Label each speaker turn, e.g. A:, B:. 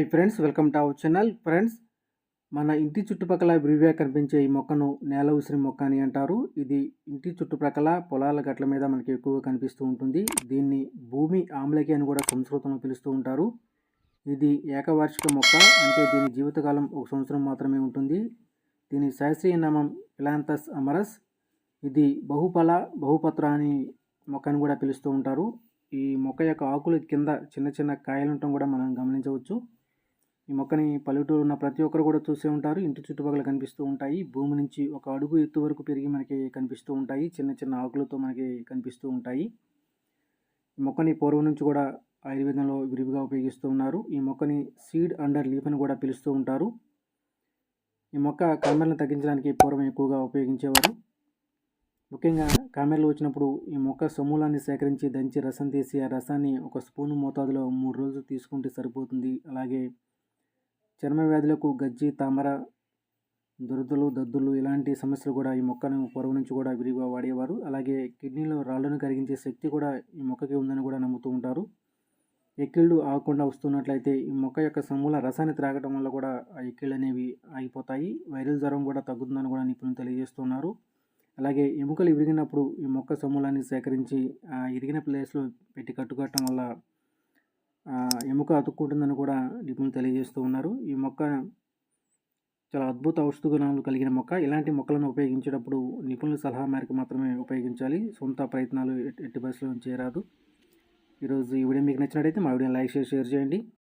A: Hi friends welcome to our channel. Friends మన ఇంటి చుట్టుపక్కల విరివిగా కనిపించే ఈ మొక్కను నేల ఉసిరి మొక్క అని అంటారు. ఇది ఇంటి చుట్టుపక్కల పొలాల గట్ల మీద మనకి ఎక్కువగా కనిపిస్తూ ఉంటుంది. దీన్ని భూమి ఆమ్లకి అని కూడా సంస్కృతంలో పిలుస్తూ ఉంటారు. ఇది ఏకవార్షిక మొక్క అంటే దీని జీవితకాలం ఒక సంవత్సరం మాత్రమే ఉంటుంది. దీని శాస్త్రీయ నామం ఇలాంతస్ అమరస్. ఇది బహుఫల బహుపత్ర అని మొక్కను కూడా పిలుస్తూ ఉంటారు. ఈ మొక్క యొక్క ఆకులు కింద చిన్న చిన్న కాయలు ఉండటం కూడా మనం గమనించవచ్చు. ఈ మొక్కని పల్లెటూరు ఉన్న ప్రతి ఒక్కరు కూడా చూసే ఉంటారు. ఇంటి చుట్టుపక్కల కనిపిస్తూ ఉంటాయి. భూమి నుంచి ఒక అడుగు ఎత్తు వరకు పెరిగి మనకి కనిపిస్తూ ఉంటాయి. చిన్న చిన్న ఆకులతో మనకి కనిపిస్తూ ఉంటాయి. ఈ మొక్కని పూర్వం నుంచి కూడా ఆయుర్వేదంలో విరివిగా ఉపయోగిస్తూ ఉన్నారు. ఈ మొక్కని సీడ్ అండర్ లీఫ్ అని కూడా పిలుస్తూ ఉంటారు. ఈ మొక్క కామెర్లను తగ్గించడానికి పూర్వం ఎక్కువగా ఉపయోగించేవారు. ముఖ్యంగా కామెర్లు వచ్చినప్పుడు ఈ మొక్క సమూలాన్ని సేకరించి దంచి రసం తీసి ఆ రసాన్ని ఒక స్పూను మోతాదులో మూడు రోజులు తీసుకుంటే సరిపోతుంది. అలాగే చర్మ వ్యాధులకు గజ్జి తామర దురదలు దద్దులు ఇలాంటి సమస్యలు కూడా ఈ మొక్కను పొరుగు నుంచి కూడా విరిగా వాడేవారు. అలాగే కిడ్నీలో రాళ్ళను కరిగించే శక్తి కూడా ఈ మొక్కకి ఉందని కూడా నమ్ముతూ ఉంటారు. ఎక్కిళ్ళు ఆగకుండా వస్తున్నట్లయితే ఈ మొక్క యొక్క సమూల రసాన్ని త్రాగడం వల్ల కూడా ఆ ఎక్కిళ్ళు అనేవి ఆగిపోతాయి. వైరల్ జ్వరం కూడా తగ్గుతుందని కూడా నిపుణులు తెలియజేస్తున్నారు. అలాగే ఎముకలు విరిగినప్పుడు ఈ మొక్క సమూలాన్ని సేకరించి ఆ ఇరిగిన ప్లేస్లో పెట్టి కట్టుకట్టడం వల్ల ఎముక అతుక్కుంటుందని కూడా నిపుణులు తెలియజేస్తూ ఉన్నారు. ఈ మొక్క చాలా అద్భుత ఔషధ గుణాలు కలిగిన మొక్క. ఇలాంటి మొక్కలను ఉపయోగించేటప్పుడు నిపుణుల సలహా మేరకు మాత్రమే ఉపయోగించాలి. సొంత ప్రయత్నాలు ఎట్టి బస్సులో చేరాదు ఈరోజు ఈ వీడియో మీకు నచ్చినట్టయితే మా వీడియో లైక్ చేసి షేర్ చేయండి.